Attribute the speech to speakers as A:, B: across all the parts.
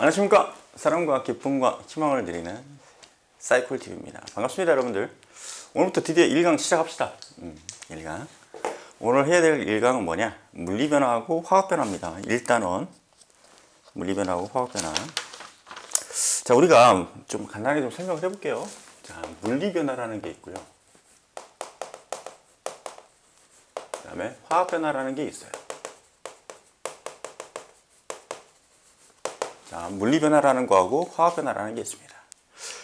A: 안녕하십니까. 사랑과 기쁨과 희망을 드리는 사이콜 TV입니다. 반갑습니다 여러분들. 오늘부터 드디어 1강 시작합시다. 음, 1강. 오늘 해야 될 1강은 뭐냐? 물리변화하고 화학변화입니다. 1단원. 물리변화하고 화학변화. 자 우리가 좀 간단하게 좀 설명을 해볼게요. 자 물리변화라는 게 있고요. 그 다음에 화학변화라는 게 있어요 자, 물리 변화라는 거하고 화학 변화라는 게 있습니다.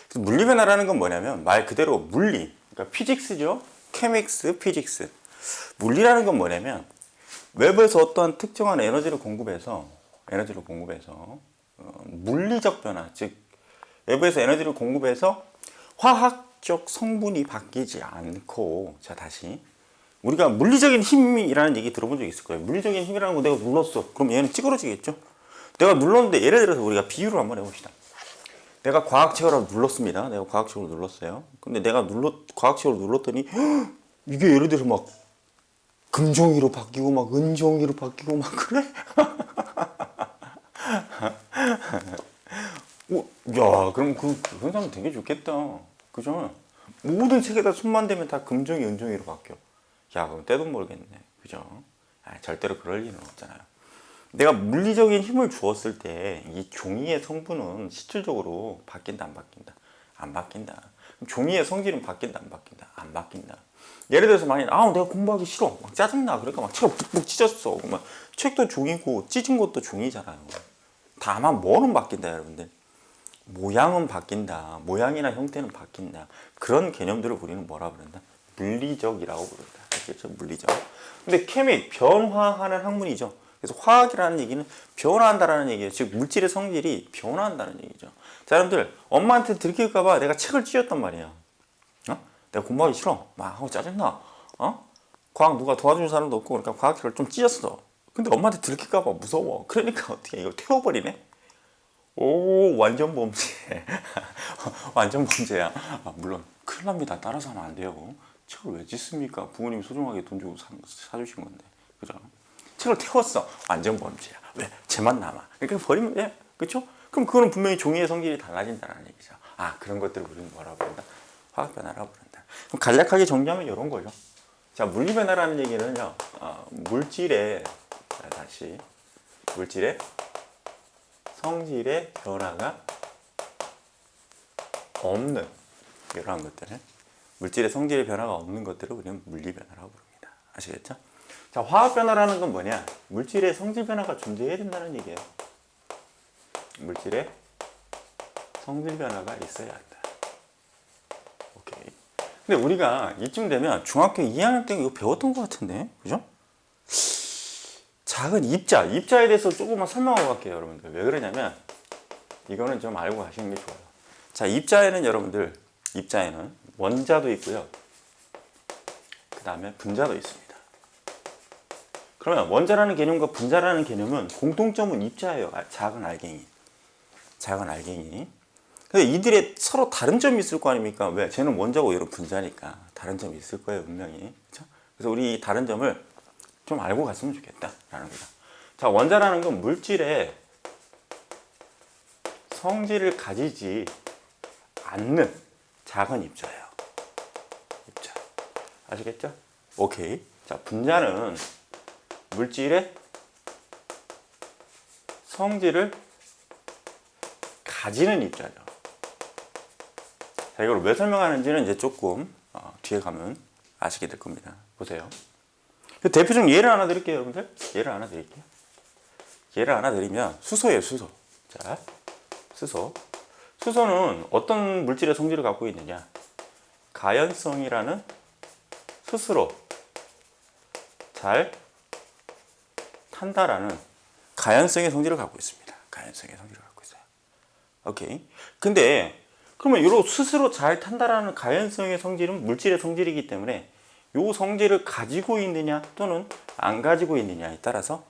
A: 그래서 물리 변화라는 건 뭐냐면 말 그대로 물리, 그러니까 피직스죠. 케믹스, 피직스. 물리라는 건 뭐냐면 외부에서 어떠한 특정한 에너지를 공급해서 에너지를 공급해서 어, 물리적 변화, 즉 외부에서 에너지를 공급해서 화학적 성분이 바뀌지 않고 자 다시 우리가 물리적인 힘이라는 얘기 들어본 적 있을 거예요. 물리적인 힘이라는 거 내가 눌렀어. 그럼 얘는 찌그러지겠죠? 내가 눌렀는데 예를 들어서 우리가 비유를 한번 해봅시다. 내가 과학책으로 눌렀습니다. 내가 과학책으로 눌렀어요. 근데 내가 눌렀 과학책으로 눌렀더니 헉, 이게 예를 들어서 막 금종이로 바뀌고 막 은종이로 바뀌고 막 그래? 오, 야, 그럼 그, 사람 되게 좋겠다. 그죠? 모든 책에다 손만 대면 다 금종이, 은종이로 바뀌어. 야, 그럼 떼돈 벌겠네. 그죠? 아, 절대로 그럴 일은 없잖아요. 내가 물리적인 힘을 주었을 때 이 종이의 성분은 실질적으로 바뀐다, 안 바뀐다? 안 바뀐다. 종이의 성질은 바뀐다, 안 바뀐다? 안 바뀐다. 예를 들어서 만약 아 내가 공부하기 싫어 막 짜증나 그러니까 막 책을 푹푹 찢었어 그러면 책도 종이고 찢은 것도 종이잖아요 다만 뭐는 바뀐다 여러분들 모양은 바뀐다. 모양이나 형태는 바뀐다. 그런 개념들을 우리는 뭐라 부른다? 물리적이라고 부른다. 그렇죠? 물리적. 근데 케믹, 변화하는 학문이죠. 그래서 화학이라는 얘기는 변화한다라는 얘기예요. 즉 물질의 성질이 변화한다는 얘기죠. 자, 여러분들 엄마한테 들킬까봐 내가 책을 찢었단 말이야. 어? 내가 공부하기 싫어. 막 하고 짜증나. 어? 과학 누가 도와주는 사람도 없고 그러니까 과학책을 좀 찢었어. 근데 엄마한테 들킬까봐 무서워. 그러니까 어떻게 이걸 태워버리네? 오 완전 범죄 완전 범죄야 아, 물론 큰일 납니다 따라서 하면 안 돼요 책을 왜 짓습니까 부모님이 소중하게 돈 주고 사, 사주신 건데 그죠 책을 태웠어. 완전 범죄야. 왜? 쟤만 남아. 그러니까 버리면 돼 그쵸? 그럼 그거는 분명히 종이의 성질이 달라진다는 얘기죠. 아 그런 것들을 우리는 뭐라고 부른다? 화학 변화라고 부른다. 그럼 간략하게 정리하면 이런 거죠. 자 물리 변화라는 얘기는요 어, 물질의 자, 다시. 물질의 성질의 변화가 없는 이러한 것들을 물질의 성질의 변화가 없는 것들을 우리는 물리 변화라고 부릅니다. 아시겠죠? 자, 화학 변화라는 건 뭐냐? 물질의 성질 변화가 존재해야 된다는 얘기예요. 물질의 성질 변화가 있어야 한다. 오케이. 근데 우리가 이쯤 되면 중학교 2학년 때 이거 배웠던 것 같은데, 그죠? 작은 입자, 입자에 대해서 조금만 설명하고 갈게요, 여러분들. 왜 그러냐면 이거는 좀 알고 가시는 게 좋아요. 자, 입자에는 여러분들 입자에는 원자도 있고요. 그 다음에 분자도 있습니다. 그러면 원자라는 개념과 분자라는 개념은 공통점은 입자예요. 아, 작은 알갱이. 작은 알갱이. 근데 이들의 서로 다른 점이 있을 거 아닙니까? 왜? 쟤는 원자고 얘는 분자니까 다른 점이 있을 거예요, 분명히. 그렇죠? 그래서 우리 이 다른 점을 좀 알고 갔으면 좋겠다라는 거다. 자, 원자라는 건 물질의 성질을 가지지 않는 작은 입자예요. 입자. 아시겠죠? 오케이. 자, 분자는 물질의 성질을 가지는 입자죠. 자, 이걸 왜 설명하는지는 이제 조금 어, 뒤에 가면 아시게 될 겁니다. 보세요. 그 대표적 예를 하나 드릴게요, 여러분들. 예를 하나 드릴게요. 예를 하나 드리면 수소예요, 수소. 자, 수소. 수소는 어떤 물질의 성질을 갖고 있느냐? 가연성이라는 스스로 잘 탄다라는 가연성의 성질을 갖고 있습니다. 가연성의 성질을 갖고 있어요. 오케이. 근데 그러면 이런 스스로 잘 탄다라는 가연성의 성질은 물질의 성질이기 때문에 요 성질을 가지고 있느냐 또는 안 가지고 있느냐에 따라서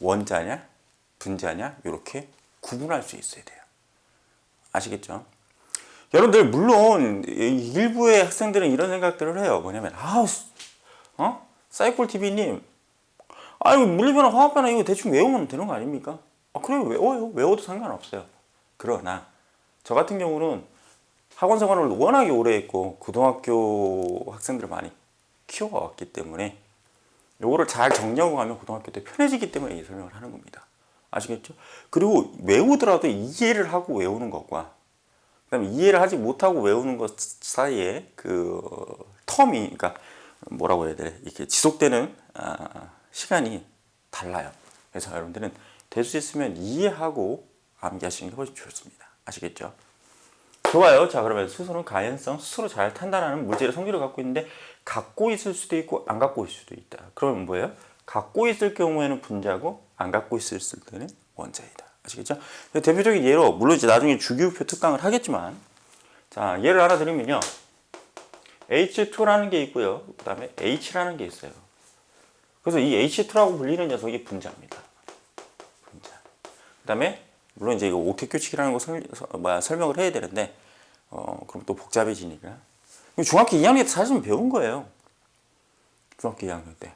A: 원자냐 분자냐 이렇게 구분할 수 있어야 돼요. 아시겠죠? 여러분들 물론 일부의 학생들은 이런 생각들을 해요. 뭐냐면 아우 어 사이콜 TV님 아유 물리변화 화학변화 이거 대충 외우면 되는 거 아닙니까? 아, 그래 외워요. 외워도 상관없어요. 그러나 저 같은 경우는 학원 생활을 워낙에 오래 했고 고등학교 학생들을 많이 키워왔기 때문에 요거를 잘 정리하고 가면 고등학교 때 편해지기 때문에 이 설명을 하는 겁니다. 아시겠죠? 그리고 외우더라도 이해를 하고 외우는 것과 그다음에 이해를 하지 못하고 외우는 것 사이에 그 텀이 그러니까 뭐라고 해야 돼 이렇게 지속되는 아, 시간이 달라요. 그래서 여러분들은 될 수 있으면 이해하고 암기하시는 게 훨씬 좋습니다. 아시겠죠? 좋아요. 자 그러면 수소는 가연성, 스스로 잘 탄다는 물질의 성질을 갖고 있는데 갖고 있을 수도 있고 안 갖고 있을 수도 있다. 그러면 뭐예요? 갖고 있을 경우에는 분자고 안 갖고 있을 때는 원자이다. 아시겠죠? 대표적인 예로 물론 이제 나중에 주기율표 특강을 하겠지만 자 예를 하나 드리면요. H2라는 게 있고요. 그다음에 H라는 게 있어요. 그래서 이 H2라고 불리는 녀석이 분자입니다. 분자. 그 다음에 물론 이제 이거 옥텟 규칙이라는 거 설, 뭐야, 설명을 해야 되는데 어 그럼 또 복잡해지니까 중학교 2학년 때 사실 배운 거예요. 중학교 2학년 때.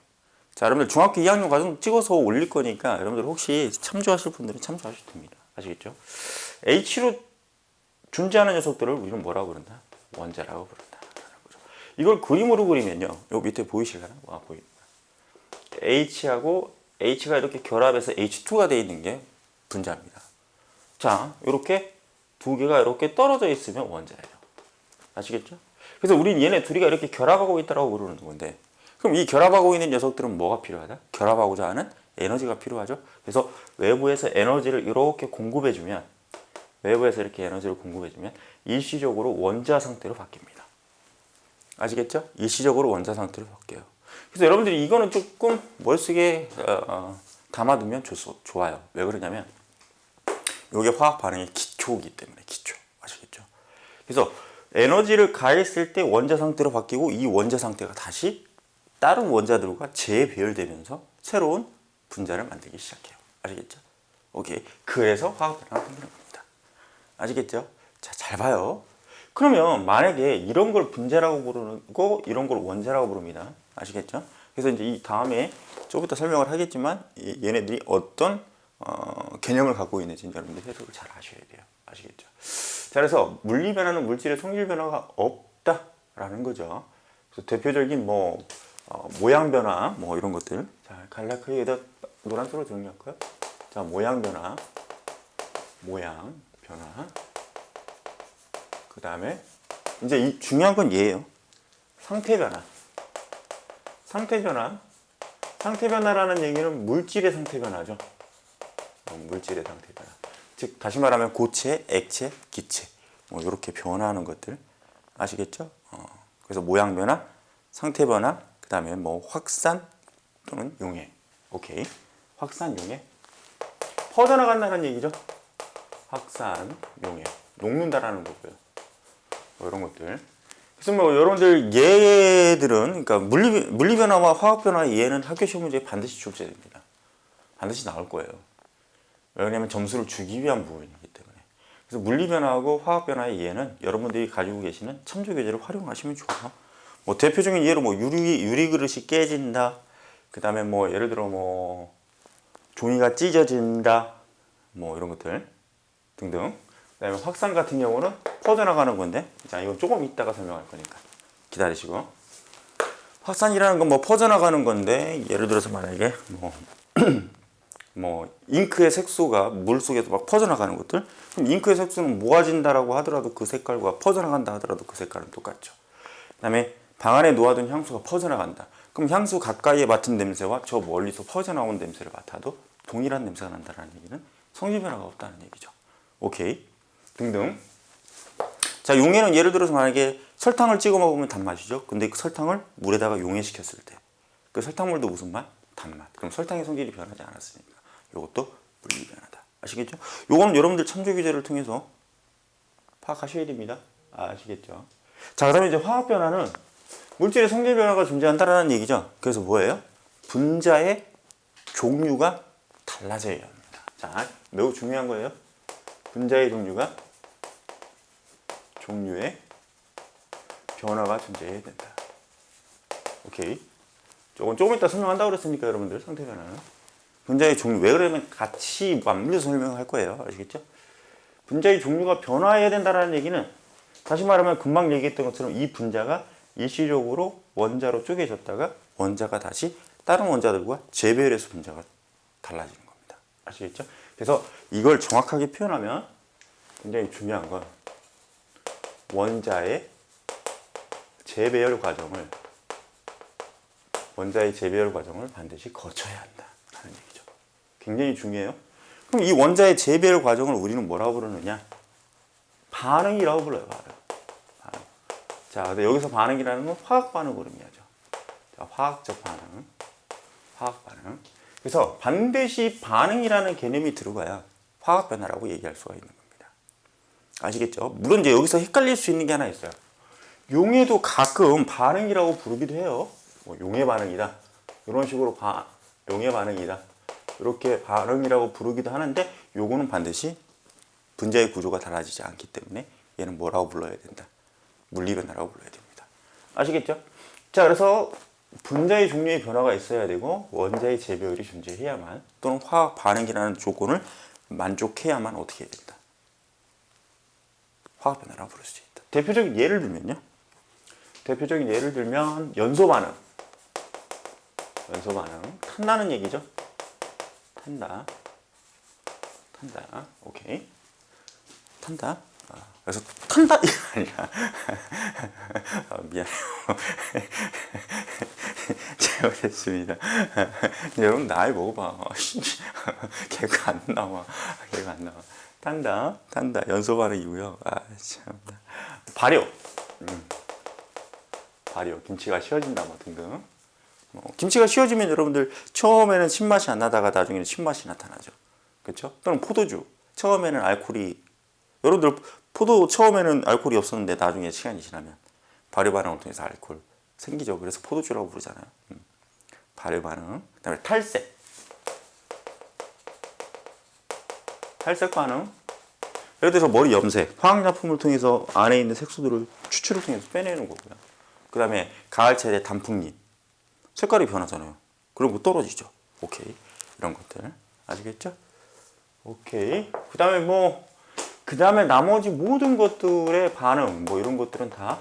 A: 자, 여러분들 중학교 2학년 과정 찍어서 올릴 거니까 여러분들 혹시 참조하실 분들은 참조하셔도 됩니다. 아시겠죠? H로 존재하는 녀석들을 우리는 뭐라고 그런다? 원자라고 부른다. 이걸 그림으로 그리면요. 요 밑에 보이실까요? 와, 보입니다. H하고 H가 이렇게 결합해서 H2가 되어 있는 게 분자입니다. 자, 이렇게 두 개가 이렇게 떨어져 있으면 원자예요. 아시겠죠? 그래서 우리는 얘네 둘이가 이렇게 결합하고 있다고 그러는 건데, 그럼 이 결합하고 있는 녀석들은 뭐가 필요하다? 결합하고자 하는 에너지가 필요하죠. 그래서 외부에서 에너지를 이렇게 공급해주면, 외부에서 이렇게 에너지를 공급해주면 일시적으로 원자 상태로 바뀝니다. 아시겠죠? 일시적으로 원자 상태로 바뀌어요. 그래서 여러분들이 이거는 조금 머릿속에 어, 어, 담아두면 좋, 좋아요. 왜 그러냐면 이게 화학 반응의 기초이기 때문에 기초 아시겠죠? 그래서 에너지를 가했을 때 원자 상태로 바뀌고 이 원자 상태가 다시 다른 원자들과 재배열되면서 새로운 분자를 만들기 시작해요. 아시겠죠? 오케이. 그래서 화학 반응이 생기는 겁니다. 아시겠죠? 자, 잘 봐요. 그러면 만약에 이런 걸 분자라고 부르고 이런 걸 원자라고 부릅니다. 아시겠죠? 그래서 이제 이 다음에 조금 이따 설명을 하겠지만 이- 얘네들이 어떤 어, 개념을 갖고 있는지 여러분들 해석을 잘 하셔야 돼요. 아시겠죠? 자, 그래서 물리 변화는 물질의 성질 변화가 없다라는 거죠. 그래서 대표적인 뭐 어, 모양 변화 뭐 이런 것들. 자, 갈라크리에다 노란색으로 정리할까요? 자, 모양 변화, 모양 변화. 그 다음에 이제 이 중요한 건 얘예요. 상태 변화. 상태 변화. 상태 변화라는 얘기는 물질의 상태 변화죠. 어, 물질의 상태 변화. 즉 다시 말하면 고체, 액체, 기체 뭐 이렇게 변화하는 것들 아시겠죠? 어, 그래서 모양 변화, 상태 변화, 그 다음에 뭐 확산 또는 용해. 오케이. 확산, 용해. 퍼져나간다는 얘기죠. 확산, 용해. 녹는다라는 거고요. 뭐 이런 것들. 그래서 뭐 여러분들 얘들은 그러니까 물리 물리 변화와 화학 변화의 얘는 학교 시험 문제에 반드시 출제됩니다. 반드시 나올 거예요. 왜냐하면 점수를 주기 위한 부분이기 때문에. 그래서 물리 변화하고 화학 변화의 얘는 여러분들이 가지고 계시는 참조 교재를 활용하시면 좋아요. 뭐 대표적인 예로 뭐 유리 유리 그릇이 깨진다. 그다음에 뭐 예를 들어 뭐 종이가 찢어진다. 뭐 이런 것들 등등. 그다음에 확산 같은 경우는 퍼져나가는 건데, 자 이건 조금 이따가 설명할 거니까 기다리시고. 확산이라는 건 뭐 퍼져나가는 건데, 예를 들어서 만약에 뭐, 뭐 잉크의 색소가 물 속에서 막 퍼져나가는 것들, 그럼 잉크의 색소는 모아진다라고 하더라도 그 색깔과 퍼져나간다 하더라도 그 색깔은 똑같죠. 그다음에 방 안에 놓아둔 향수가 퍼져나간다. 그럼 향수 가까이에 맡은 냄새와 저 멀리서 퍼져나온 냄새를 맡아도 동일한 냄새가 난다는 얘기는 성질 변화가 없다는 얘기죠. 오케이. 등등. 자, 용해는 예를 들어서 만약에 설탕을 찍어 먹으면 단맛이죠. 근데 그 설탕을 물에다가 용해시켰을 때. 그 설탕물도 무슨 맛? 단맛. 그럼 설탕의 성질이 변하지 않았으니까. 이것도 물리 변화다. 아시겠죠? 요거는 여러분들 참조 규제를 통해서 파악하셔야 됩니다. 아시겠죠? 자, 그 다음에 이제 화학 변화는 물질의 성질 변화가 존재한다라는 얘기죠. 그래서 뭐예요? 분자의 종류가 달라져야 합니다. 자, 매우 중요한 거예요. 분자의 종류가 종류의 변화가 존재해야 된다. 오케이. 조금 조금 이따 설명한다고 그랬으니까 여러분들 상태 변화는 분자의 종류 왜 그러면 같이 맞물려서 설명할 거예요. 아시겠죠? 분자의 종류가 변화해야 된다라는 얘기는 다시 말하면 금방 얘기했던 것처럼 이 분자가 일시적으로 원자로 쪼개졌다가 원자가 다시 다른 원자들과 재배열해서 분자가 달라지는 겁니다. 아시겠죠? 그래서 이걸 정확하게 표현하면 굉장히 중요한 건 원자의 재배열 과정을 원자의 재배열 과정을 반드시 거쳐야 한다라는 얘기죠. 굉장히 중요해요. 그럼 이 원자의 재배열 과정을 우리는 뭐라고 부르느냐? 반응이라고 불러요. 반응. 반응. 자, 여기서 반응이라는 건 화학 반응으로 의미하죠. 자, 화학적 반응, 화학 반응. 그래서 반드시 반응이라는 개념이 들어가야 화학 변화라고 얘기할 수가 있는 겁니다. 아시겠죠? 물론 이제 여기서 헷갈릴 수 있는 게 하나 있어요. 용해도 가끔 반응이라고 부르기도 해요. 뭐 용해 반응이다. 이런 식으로 바, 용해 반응이다. 이렇게 반응이라고 부르기도 하는데 요거는 반드시 분자의 구조가 달라지지 않기 때문에 얘는 뭐라고 불러야 된다. 물리 변화라고 불러야 됩니다. 아시겠죠? 자, 그래서 분자의 종류의 변화가 있어야 되고 원자의 재배율이 존재해야만 또는 화학 반응이라는 조건을 만족해야만 어떻게 해야 된다. 화학 변화라고 부를 수 있다. 대표적인 예를 들면요. 대표적인 예를 들면 연소 반응. 연소 반응. 탄다는 얘기죠. 탄다. 탄다. 오케이. 탄다. 아, 그래서 탄다 이게 아니라 아, 미안해요. 잘못했습니다. 여러분 나이 먹어봐. 개가 안 나와. 개가 안 나와. 탄다. 탄다. 연소 반응이고요. 아 참나. 발효. 음. 발효. 김치가 쉬어진다 뭐 등등. 뭐, 김치가 쉬어지면 여러분들 처음에는 신맛이 안 나다가 나중에는 신맛이 나타나죠. 그렇죠? 또는 포도주. 처음에는 알코올이 여러분들 포도 처음에는 알코올이 없었는데 나중에 시간이 지나면 발효 반응을 통해서 알코올 생기죠. 그래서 포도주라고 부르잖아요. 음. 발효 반응. 그다음에 탈색. 탈색 반응. 예를 들어서 머리 염색, 화학약품을 통해서 안에 있는 색소들을 추출을 통해서 빼내는 거고요. 그 다음에 가을철에 단풍잎. 색깔이 변하잖아요. 뭐 떨어지죠. 오케이. 이런 것들. 아시겠죠? 오케이. 그 다음에 뭐, 그 다음에 나머지 모든 것들의 반응, 뭐 이런 것들은 다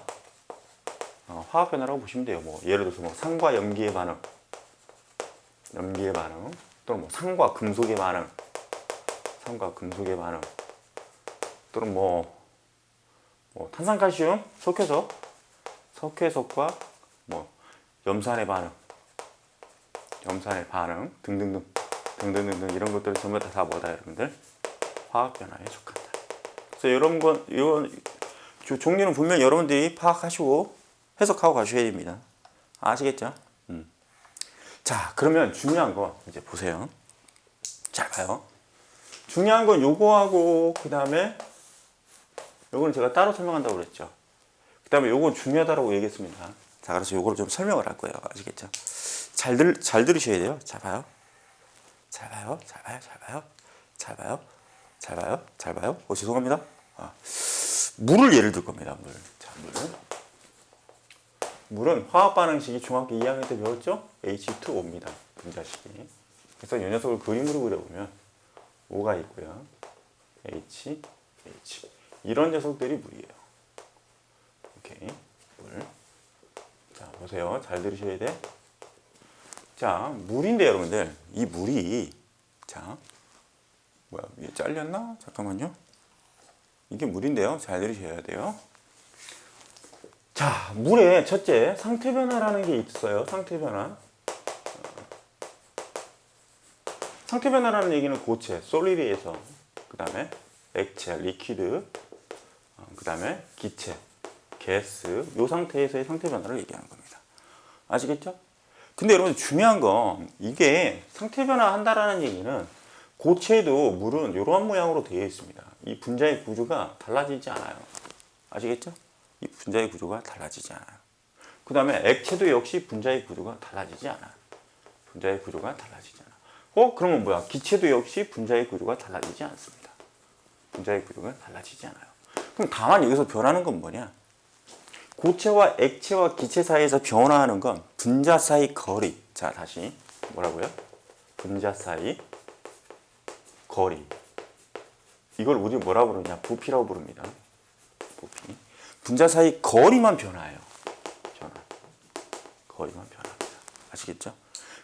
A: 어, 화학 변화라고 보시면 돼요. 뭐, 예를 들어서 뭐 산과 염기의 반응, 염기의 반응, 또는 뭐 산과 금속의 반응, 산과 금속의 반응, 또는 뭐, 뭐 탄산칼슘, 석회석, 석회석과 뭐 염산의 반응, 염산의 반응 등등등 등등등등 이런 것들 전부 다, 다 뭐다 여러분들 화학 변화에 속한다. 그래서 이런 건 조- 종류는 분명 여러분들이 파악하시고 해석하고 가셔야 됩니다. 아시겠죠? 음. 자 그러면 중요한 거 이제 보세요. 잘 봐요. 중요한 건 요거하고 그 다음에 요거는 제가 따로 설명한다고 그랬죠. 그 다음에 요건 중요하다고 얘기했습니다. 자, 그래서 요거를 좀 설명을 할 거예요. 아시겠죠? 잘, 들, 잘 들으셔야 돼요. 잘 봐요. 잘 봐요. 잘 봐요. 잘 봐요. 잘 봐요. 잘 봐요. 잘 봐요. 어, 죄송합니다. 아, 물을 예를 들 겁니다. 물. 자, 물은. 물은 화학 반응식이 중학교 2학년 때 배웠죠? H2O입니다. 분자식이. 그래서 이 녀석을 그림으로 그려보면 O가 있고요. H, H. 이런 녀석들이 물이에요. 오케이. 물. 자, 보세요. 잘 들으셔야 돼. 자, 물인데 여러분들, 이 물이 자, 뭐야, 위에 잘렸나? 잠깐만요. 이게 물인데요. 잘 들으셔야 돼요. 자, 물의 첫째 상태 변화라는 게 있어요. 상태 변화. 상태 변화라는 얘기는 고체, 솔리드에서 그 다음에 액체, 리퀴드, 어, 그다음에 기체, 게스 요 상태에서의 상태 변화를 얘기하는 겁니다. 아시겠죠? 근데 여러분 중요한 건 이게 상태 변화 한다라는 얘기는 고체도 물은 이러한 모양으로 되어 있습니다. 이 분자의 구조가 달라지지 않아요. 아시겠죠? 이 분자의 구조가 달라지지 않아요. 그 다음에 액체도 역시 분자의 구조가 달라지지 않아요. 분자의 구조가 달라지지 않아요. 어? 그러면 뭐야? 기체도 역시 분자의 구조가 달라지지 않습니다. 분자의 구조가 달라지지 않아요. 그럼 다만 여기서 변하는 건 뭐냐? 고체와 액체와 기체 사이에서 변화하는 건 분자 사이 거리. 자, 다시 뭐라고요? 분자 사이 거리. 이걸 우리 뭐라 부르냐? 부피라고 부릅니다. 부피. 분자 사이 거리만 변화해요. 변화. 거리만 변화합니다. 아시겠죠?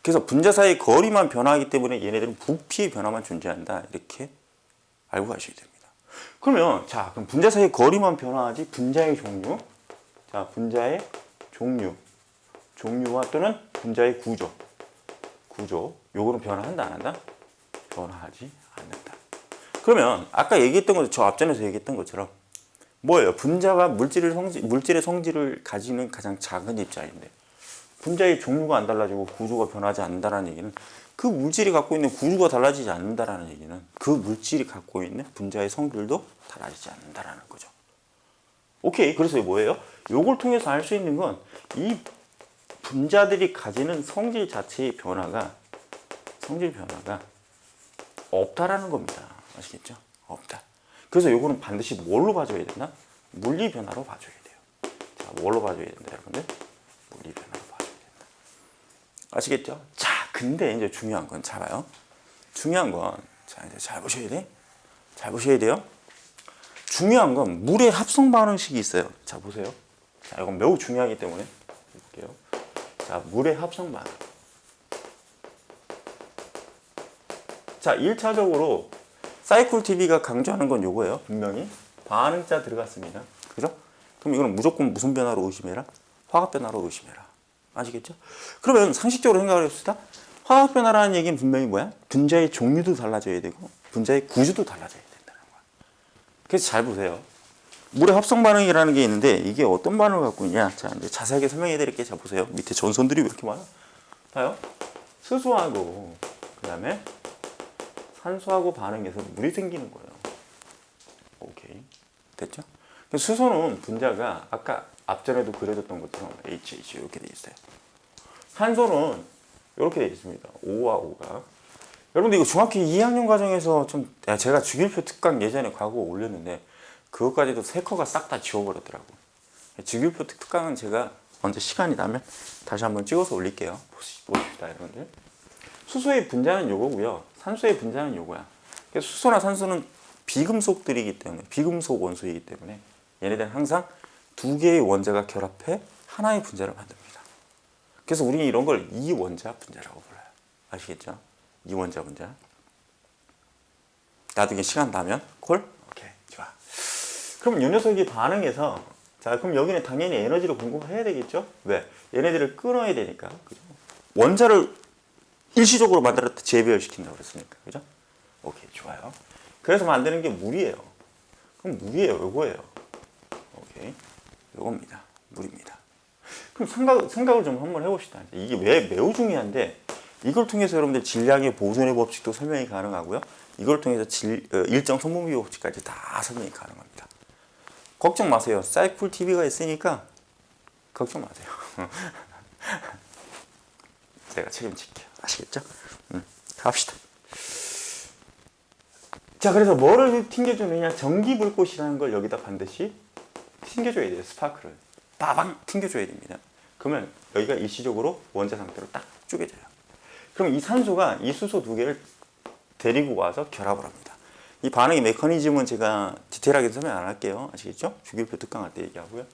A: 그래서 분자 사이 거리만 변화하기 때문에 얘네들은 부피의 변화만 존재한다. 이렇게 알고 가셔야 됩니다. 그러면 자, 그럼 분자 사이 거리만 변화하지 분자의 종류. 자, 분자의 종류. 종류와 또는 분자의 구조. 구조. 요거는 변화한다 안 한다? 변화하지 않는다. 그러면 아까 얘기했던 것, 저 앞전에서 얘기했던 것처럼 뭐예요? 분자가 물질을 성질, 물질의 성질을 가지는 가장 작은 입자인데 분자의 종류가 안 달라지고 구조가 변하지 않는다라는 얘기는 그 물질이 갖고 있는 구조가 달라지지 않는다라는 얘기는 그 물질이 갖고 있는 분자의 성질도 달라지지 않는다라는 거죠. 오케이. 그래서 뭐예요? 요걸 통해서 알 수 있는 건 이 분자들이 가지는 성질 자체의 변화가 성질 변화가 없다라는 겁니다. 아시겠죠? 없다. 그래서 요거는 반드시 뭘로 봐줘야 되나? 물리 변화로 봐줘야 돼요. 자, 뭘로 봐줘야 된다, 여러분들? 물리 된다. 아시겠죠? 자, 근데 이제 중요한 건 잡아요. 중요한 건, 자, 이제 잘 보셔야 돼. 잘 보셔야 돼요. 중요한 건 물의 합성 반응식이 있어요. 자, 보세요. 자, 이건 매우 중요하기 때문에 볼게요. 자, 물의 합성 반응. 자, 1차적으로 사이클 TV가 강조하는 건 요거예요. 분명히 반응자 들어갔습니다. 그죠? 그럼 이거는 무조건 무슨 변화로 의심해라? 화학 변화로 의심해라. 아시겠죠? 그러면 상식적으로 생각을 해봅시다. 화학 변화라는 얘기는 분명히 뭐야? 분자의 종류도 달라져야 되고 분자의 구조도 달라져야 된다는 거야. 그래서 잘 보세요. 물의 합성 반응이라는 게 있는데 이게 어떤 반응을 갖고 있냐? 자, 이제 자세하게 설명해 드릴게요. 자, 보세요. 밑에 전선들이 왜 이렇게 많아? 봐요. 수소하고 그다음에 산소하고 반응해서 물이 생기는 거예요. 오케이. 됐죠? 수소는 분자가 아까 앞전에도 그려졌던 것처럼 HH 이렇게 돼 있어요. 산소는 이렇게 돼 있습니다. O와 O가. 여러분들 이거 중학교 2학년 과정에서 좀 야, 제가 주기율표 특강 예전에 과거 올렸는데 그것까지도 세커가 싹 다 지워버렸더라고. 주기율표 특강은 제가 언제 시간이 나면 다시 한번 찍어서 올릴게요. 보십시다 여러분들. 수소의 분자는 요거고요. 산소의 분자는 요거야. 그래서 수소나 산소는 비금속들이기 때문에 비금속 원소이기 때문에 얘네들은 항상 두 개의 원자가 결합해 하나의 분자를 만듭니다. 그래서 우리는 이런 걸 이원자 분자라고 불러요. 아시겠죠? 이원자 분자. 나중에 시간 나면 콜? 오케이 좋아. 그럼 요 녀석이 반응해서 자 그럼 여기는 당연히 에너지를 공급해야 되겠죠? 왜? 얘네들을 끊어야 되니까. 그죠? 원자를 일시적으로 만들었다 재배열시킨다고 그랬으니까. 그죠? 오케이, 좋아요. 그래서 만드는 게 물이에요. 그럼 물이에요. 요거예요. 오케이. 요겁니다. 물입니다. 그럼 생각, 생각을 좀 한번 해봅시다. 이게 왜 매우 중요한데 이걸 통해서 여러분들 질량의 보존의 법칙도 설명이 가능하고요. 이걸 통해서 질, 어, 일정 성분비 법칙까지 다 설명이 가능합니다. 걱정 마세요. 사이클 TV가 있으니까 걱정 마세요. 제가 책임질게요. 아시겠죠? 음, 갑시다. 자, 그래서 뭐를 튕겨주느냐? 전기불꽃이라는 걸 여기다 반드시 튕겨줘야 돼요. 스파크를. 빠방 튕겨줘야 됩니다. 그러면 여기가 일시적으로 원자 상태로 딱 쪼개져요. 그럼 이 산소가 이 수소 두 개를 데리고 와서 결합을 합니다. 이 반응의 메커니즘은 제가 디테일하게 설명 안 할게요. 아시겠죠? 주기율표 특강 할 때 얘기하고요.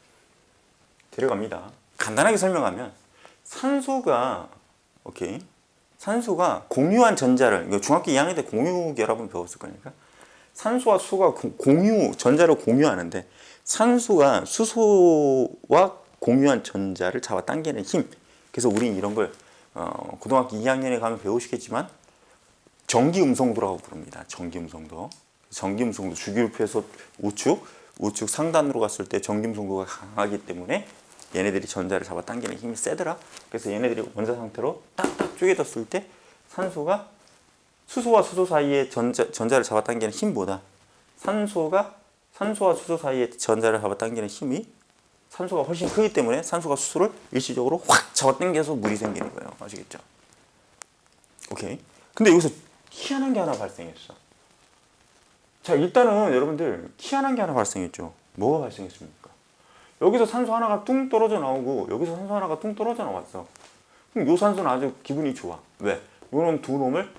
A: 데려갑니다. 간단하게 설명하면 산소가 오케이 산소가 공유한 전자를 이거 중학교 2학년 때 공유 결합은 배웠을 거니까 산소와 수가 고- 공유 전자를 공유하는데 산소가 수소와 공유한 전자를 잡아당기는 힘. 그래서 우린 이런 걸 어, 고등학교 2학년에 가면 배우시겠지만 전기 음성도라고 부릅니다. 전기 음성도. 전기 음성도 주기율표에서 우측 우측 상단으로 갔을 때 전기 음성도가 강하기 때문에 얘네들이 전자를 잡아당기는 힘이 세더라. 그래서 얘네들이 원자 상태로 딱딱 쪼개졌을 때 산소가 수소와 수소 사이에 전자, 전자를 잡아당기는 힘보다 산소가 산소와 수소 사이에 전자를 잡아당기는 힘이 산소가 훨씬 크기 때문에 산소가 수소를 일시적으로 확 잡아당겨서 물이 생기는 거예요. 아시겠죠? 오케이. 근데 여기서 희한한 게 하나 발생했어. 자, 일단은 여러분들 희한한 게 하나 발생했죠. 뭐가 발생했습니까? 여기서 산소 하나가 뚱 떨어져 나오고 여기서 산소 하나가 뚱 떨어져 나왔어. 그럼 요 산소는 아주 기분이 좋아. 왜? 요런 두 놈을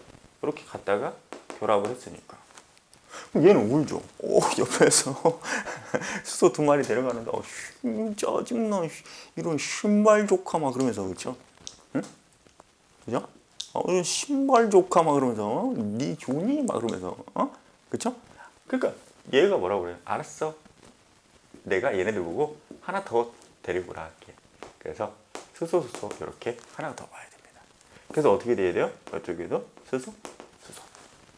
A: 이렇게 갖다가 결합을 했으니까. 얘는 울죠. 오, 옆에서 수소 두 마리 데려가는데, 어, 씨, 짜증나. 씨, 이런 신발 조카 막 그러면서, 그렇죠? 응? 그죠? 어, 이런 신발 조카 막 그러면서, 어? 니 좋니? 막 그러면서, 어? 그쵸? 그러니까 얘가 뭐라고 그래요? 알았어. 내가 얘네들 보고 하나 더 데리고 오라 할게. 그래서 수소수소 이렇게 하나 더 봐야 됩니다. 그래서 어떻게 돼야 돼요? 이쪽에도 수소.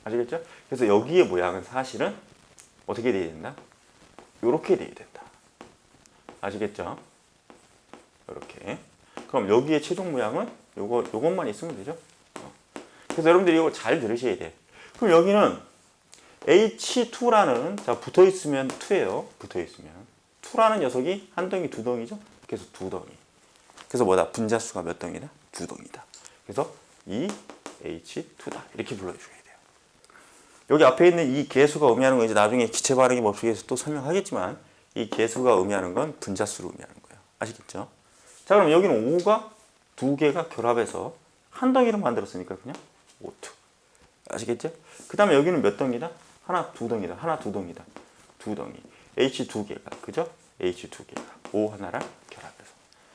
A: 아시겠죠? 그래서 여기의 모양은 사실은 어떻게 돼야 된다? 이렇게 돼야 된다. 아시겠죠? 이렇게. 그럼 여기의 최종 모양은 요거 요것만 있으면 되죠? 어. 그래서 여러분들이 이걸 잘 들으셔야 돼. 그럼 여기는 H2라는 자 붙어 있으면 2예요. 붙어 있으면 2라는 녀석이 한 덩이 두 덩이죠. 그래서 두 덩이. 그래서 뭐다? 분자수가 몇 덩이다? 두 덩이다. 그래서 이 H2다. 이렇게 불러줘야 돼요. 여기 앞에 있는 이 개수가 의미하는 건 이제 나중에 기체 반응이 멈추기에서 또 설명하겠지만 이 개수가 의미하는 건 분자수를 의미하는 거예요. 아시겠죠? 자 그럼 여기는 5가 두 개가 결합해서 한 덩이를 만들었으니까 그냥 O2. 아시겠죠? 그 다음에 여기는 몇 덩이다? 하나 두 덩이다. 하나 두 덩이다. 두 덩이. H 두 개가 그죠? H 두 개가 O 하나랑 결합해서.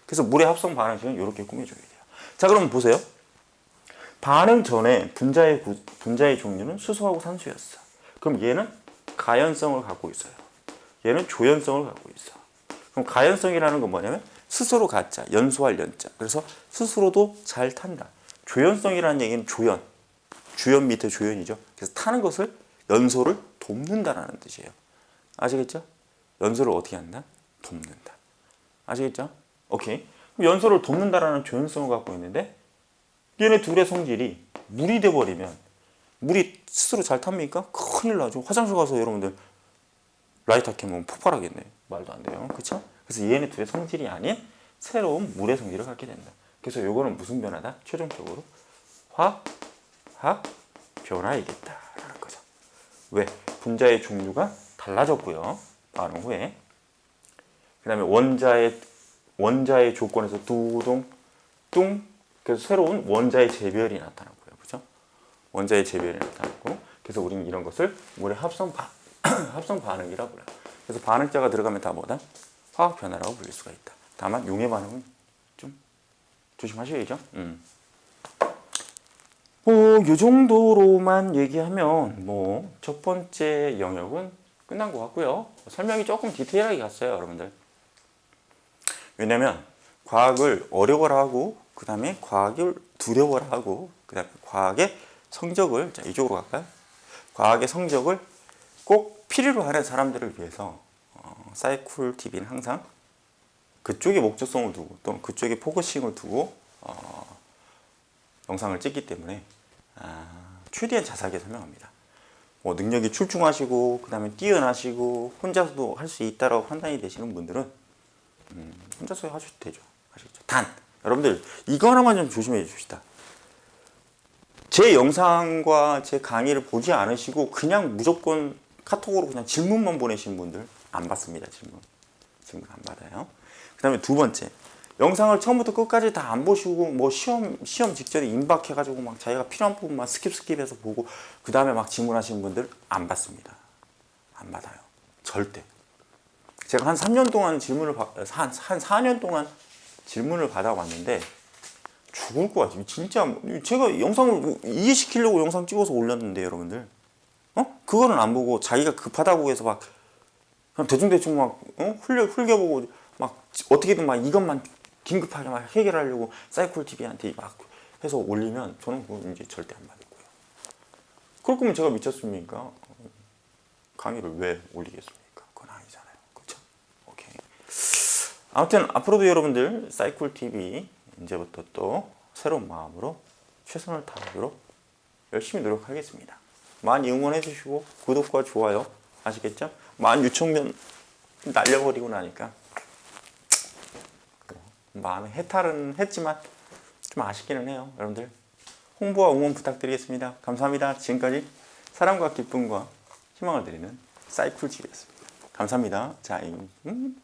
A: 그래서 물의 합성 반응식은 이렇게 꾸며줘야 돼요. 자 그럼 보세요. 반응 전에 분자의 구- 분자의 종류는 수소하고 산소였어. 그럼 얘는 가연성을 갖고 있어요. 얘는 조연성을 갖고 있어. 그럼 가연성이라는 건 뭐냐면 스스로 가짜, 연소할 연자. 그래서 스스로도 잘 탄다. 조연성이라는 얘기는 조연, 주연 밑에 조연이죠. 그래서 타는 것을 연소를 돕는다라는 뜻이에요. 아시겠죠? 연소를 어떻게 한다? 돕는다. 아시겠죠? 오케이. 그럼 연소를 돕는다라는 조연성을 갖고 있는데 얘네 둘의 성질이 물이 돼 버리면 물이 스스로 잘 탑니까? 큰일 나죠. 화장실 가서 여러분들 라이터 켜면 폭발하겠네. 말도 안 돼요. 그렇죠? 그래서 얘네 둘의 성질이 아닌 새로운 물의 성질을 갖게 된다. 그래서 요거는 무슨 변화다? 최종적으로 화, 학 변화이겠다라는 거죠. 왜? 분자의 종류가 달라졌고요. 반응 후에. 그 다음에 원자의 원자의 조건에서 두동 뚱 그래서 새로운 원자의 재별이 나타나고요. 그죠? 원자의 재별이 나타나고 그래서 우리는 이런 것을 물의 합성 반 합성 반응이라고 그래요. 그래서 반응자가 들어가면 다 뭐다? 화학 변화라고 불릴 수가 있다. 다만 용해 반응은 좀 조심하셔야죠. 음. 뭐, 요 정도로만 얘기하면, 뭐, 첫 번째 영역은 끝난 것 같고요. 설명이 조금 디테일하게 갔어요, 여러분들. 왜냐면, 과학을 어려워라 하고, 그 다음에 과학을 두려워라 하고, 그 다음에 과학의 성적을, 자, 이쪽으로 갈까요? 과학의 성적을 꼭 필요로 하는 사람들을 위해서, 어, 사이쿨 TV는 항상 그쪽에 목적성을 두고, 또는 그쪽에 포커싱을 두고, 어, 영상을 찍기 때문에 아, 최대한 자세하게 설명합니다. 뭐 능력이 출중하시고 그 다음에 뛰어나시고 혼자서도 할 수 있다라고 판단이 되시는 분들은 음, 혼자서 하셔도 되죠. 아시겠죠? 단 여러분들 이거 하나만 좀 조심해 주시다. 제 영상과 제 강의를 보지 않으시고 그냥 무조건 카톡으로 그냥 질문만 보내시는 분들 안 받습니다. 질문 질문 안 받아요. 그 다음에 두 번째 영상을 처음부터 끝까지 다 안 보시고 뭐 시험 시험 직전에 임박해 가지고 막 자기가 필요한 부분만 스킵 스킵해서 보고 그 다음에 막 질문하시는 분들 안 받습니다. 안 받아요. 절대. 제가 한 3년 동안 질문을 받, 한, 한 4년 동안 질문을 받아왔는데 죽을 것 같아요. 진짜 제가 영상을 이해시키려고 영상 찍어서 올렸는데 여러분들 어 그거는 안 보고 자기가 급하다고 해서 막 그냥 대충대충 막 어? 흘려 흘겨보고 막 어떻게든 막 이것만 긴급하게 막 해결하려고 사이클 TV한테 막 해서 올리면 저는 그거 이제 절대 안 받을 거예요. 그럴 거면 제가 미쳤습니까? 강의를 왜 올리겠습니까? 그건 아니잖아요. 그렇죠? 오케이. 아무튼 앞으로도 여러분들 사이클 TV 이제부터 또 새로운 마음으로 최선을 다하도록 열심히 노력하겠습니다. 많이 응원해 주시고 구독과 좋아요 아시겠죠? 만 6천 명 날려버리고 나니까 마음에 해탈은 했지만 좀 아쉽기는 해요. 여러분들 홍보와 응원 부탁드리겠습니다. 감사합니다. 지금까지 사랑과 기쁨과 희망을 드리는 사이클집이었습니다. 감사합니다. 자, 음.